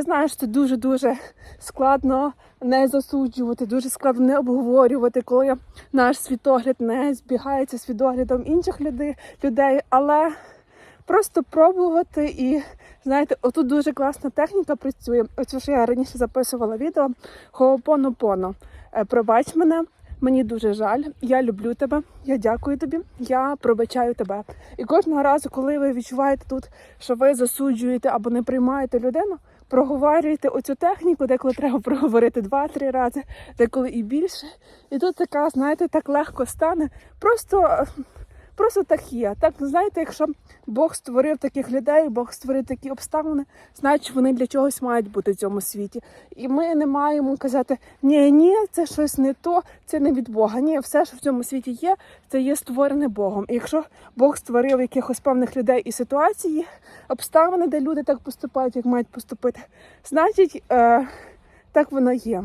Я знаю, що це дуже-дуже складно не засуджувати, дуже складно не обговорювати, коли наш світогляд не збігається з світоглядом інших людей, але просто пробувати і знаєте, отут дуже класна техніка працює. Оце що я раніше записувала відео Хоопонопоно. Е, Пробач мене. Мені дуже жаль, я люблю тебе, я дякую тобі, я пробачаю тебе. І кожного разу, коли ви відчуваєте тут, що ви засуджуєте або не приймаєте людину, проговорюйте оцю техніку, деколи треба проговорити два-три рази, деколи і більше. І тут така, знаєте, так легко стане. Просто, просто так є. Так, знаєте, якщо Бог створив таких людей, Бог створив такі обставини, значить вони для чогось мають бути в цьому світі. І ми не маємо казати, ні, ні, це щось не то, це не від Бога. Ні, все, що в цьому світі є, це є створене Богом. І якщо Бог створив якихось певних людей і ситуації, обставини, де люди так поступають, як мають поступити, значить, е, так воно є.